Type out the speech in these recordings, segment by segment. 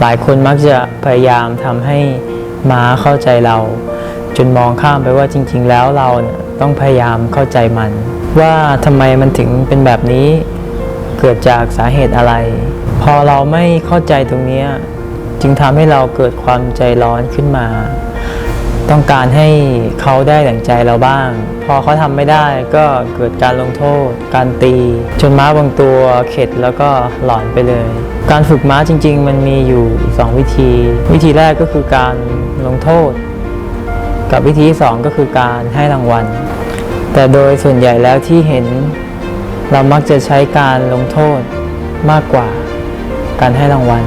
หลายคนมักจะพยายามทำให้ม้าเข้าใจเรา จนมองข้ามไปว่าจริง ๆ แล้วเราเนี่ยต้องพยายามเข้าใจมัน ว่าทำไมมันถึงเป็นแบบนี้ เกิดจากสาเหตุอะไร พอเราไม่เข้าใจตรงนี้จึงทำให้เราเกิดความใจร้อนขึ้นมา ต้องการให้เขาได้ดั่งใจเราบ้าง พอเขาทำไม่ได้ก็เกิดการลงโทษ การตี จนม้าบางตัวเข็ดแล้วก็หลอนไปเลย การฝึกม้าจริง ๆ มันมีอยู่ 2 วิธี วิธีแรกก็คือการลงโทษ กับวิธีที่สองก็คือการให้รางวัล แต่โดยส่วนใหญ่แล้วที่เห็น เรามักจะใช้การลงโทษมากกว่าการให้รางวัล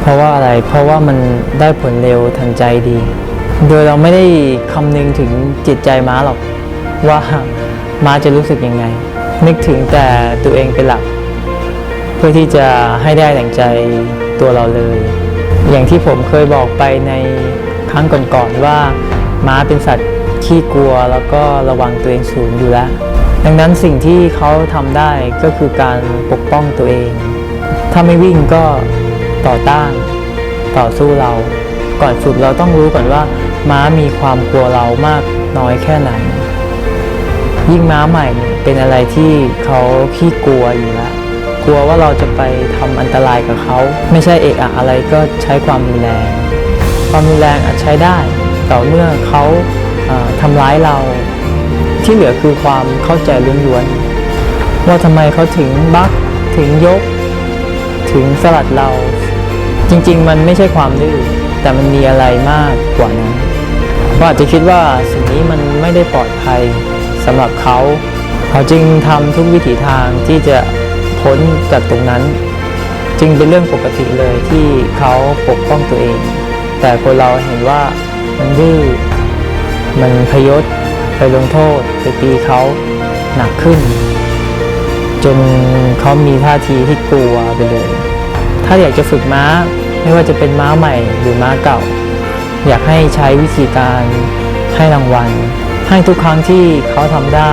เพราะว่าอะไรเพราะว่ามันได้ผลเร็วทันใจดี โดยเราไม่ได้คำนึงถึงจิตใจม้าหรอกว่าม้าจะรู้สึกยังไง นึกถึงแต่ตัวเองเป็นหลัก พื่อที่จะให้ได้ดั่งใจตัวเราเลย อย่างที่ผมเคยบอกไปในครั้งก่อนๆว่าม้าเป็นสัตว์ขี้กลัวแล้วก็ระวังตัวเองสูงอยู่แล้ว ดังนั้นสิ่งที่เขาทำได้ก็คือการปกป้องตัวเอง ถ้าไม่วิ่งก็ต่อต้าน ต่อสู้เรา ก่อนฝึกเราต้องรู้ก่อนว่า ม้ามีความกลัวเรามากน้อยแค่ไหน ยิ่งม้าใหม่เนี่ยเป็นอะไรที่เขาขี้กลัวอยู่แล้ว กลัวว่าเราจะไปทำอันตรายกับเขา ไม่ใช่เอะอะอะไรก็ใช้ความรุนแรง ความรุนแรงอาจใช้ได้ ต่อเมื่อเขาเอ่อทำร้ายเรา ที่เหลือคือความเข้าใจล้วนๆว่าทำไมเขาถึงบักถึงยก ถึงสลัดเรา จริงๆ มันไม่ใช่ความดื้อแต่มันมีอะไรมากกว่านั้นเขาอาจจะคิดว่าสิ่งนี้มันไม่ได้ปลอดภัยสำหรับเขา เขาจึงทำทุกวิถีทางที่จะ พ้นจากตรงนั้น จึงเป็นเรื่องปกติเลยที่เขาปกป้องตัวเอง แต่คนเราเห็นว่ามันดื้อมันพยศไปลงโทษไปตีเขาหนักขึ้น จนเขามีท่าทีที่กลัวไปเลย ถ้าอยากจะฝึกม้าไม่ว่าจะเป็นม้าใหม่หรือม้าเก่า อยากให้ใช้วิธีการให้รางวัล ให้ทุกครั้งที่เขาทำได้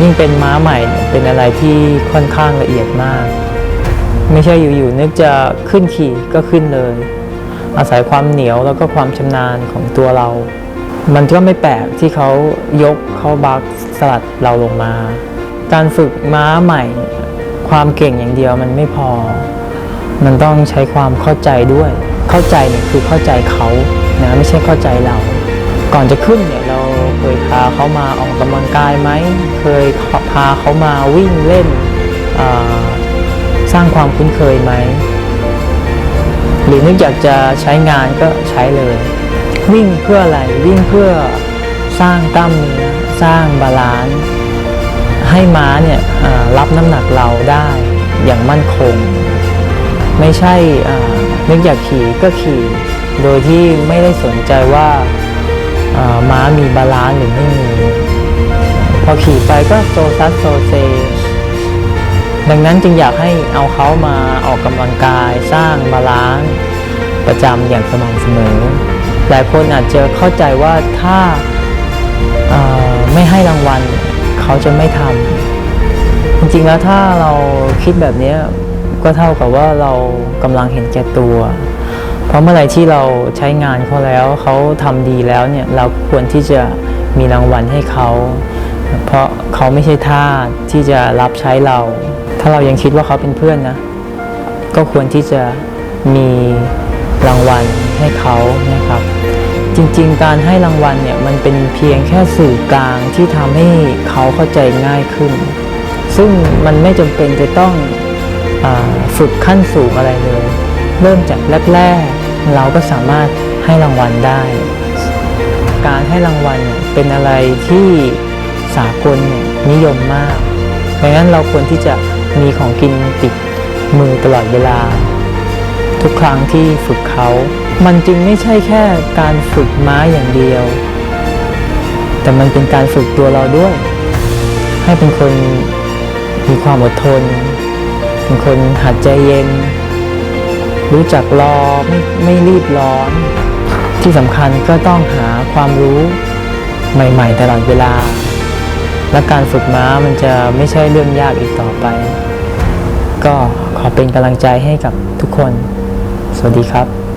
ยิ่งเป็นม้าใหม่เป็นอะไรที่ค่อนข้างละเอียดมาก ไม่ใช่อยู่ๆนึกจะขึ้นขี่ก็ขึ้นเลย อาศัยความเหนียวแล้วก็ความชำนาญของตัวเรา มันก็ไม่แปลกที่เขายกเขาบักสลัดเราลงมา การฝึกม้าใหม่ ความเก่งอย่างเดียวมันไม่พอ มันต้องใช้ความเข้าใจด้วย เข้าใจเนี่ยคือเข้าใจเขานะไม่ใช่เข้าใจเรา ก่อนจะขึ้นเนี่ยเรา เคยพาเขามาออกกำลังกายไหม เคยพาเขามาวิ่งเล่น สร้างความคุ้นเคยไหม หรือนึกอยากจะใช้งานก็ใช้เลย วิ่งเพื่ออะไร วิ่งเพื่อสร้างกล้ามเนื้อ สร้างบาลานซ์ ให้ม้าเนี่ยรับน้ำหนักเราได้อย่างมั่นคง ไม่ใช่นึกอยากขี่ก็ขี่ โดยที่ไม่ได้สนใจว่า ม้ามีบาลานซ์หรือไม่มี พอขี่ไปก็โซซัสโซเซ ดังนั้นจึงอยากให้เอาเขามาออกกำลังกายสร้างบาลานซ์ประจำอย่างสม่ำเสมอ หลายคนอาจจะเข้าใจว่าถ้าไม่ให้รางวัลเขาจะไม่ทำจริงๆแล้วถ้าเราคิดแบบนี้ก็เท่ากับว่าเรากำลังเห็นแก่ตัว เพราะเมื่อไรที่เราใช้งานเขาแล้วเขาทำดีแล้วเนี่ยเราควรที่จะมีรางวัลให้เขา เพราะเขาไม่ใช่ทาสที่จะรับใช้เรา ถ้าเรายังคิดว่าเขาเป็นเพื่อนนะ ก็ควรที่จะมีรางวัลให้เขานะครับ จริงๆ การให้รางวัลเนี่ยมันเป็นเพียงแค่สื่อกลางที่ทำให้เขาเข้าใจง่ายขึ้น ซึ่งมันไม่จำเป็นจะต้องอฝึกขั้นสูงอะไรเลย เริ่มจากแรกๆ เราก็สามารถให้รางวัลได้ การให้รางวัลเป็นอะไรที่สากลนิยมมาก ดังนั้นเราควรที่จะมีของกินติดมือตลอดเวลา ทุกครั้งที่ฝึกเขา มันจึงไม่ใช่แค่การฝึกม้าอย่างเดียว แต่มันเป็นการฝึกตัวเราด้วย ให้เป็นคนมีความอดทน เป็นคนหัดใจเย็น รู้จักรอไม่ไม่รีบร้อน ที่สำคัญก็ต้องหาความรู้ใหม่ ๆ ตลอดเวลา และการฝึกม้ามันจะไม่ใช่เรื่องยากอีกต่อไป ก็ขอเป็นกำลังใจให้กับทุกคน สวัสดีครับ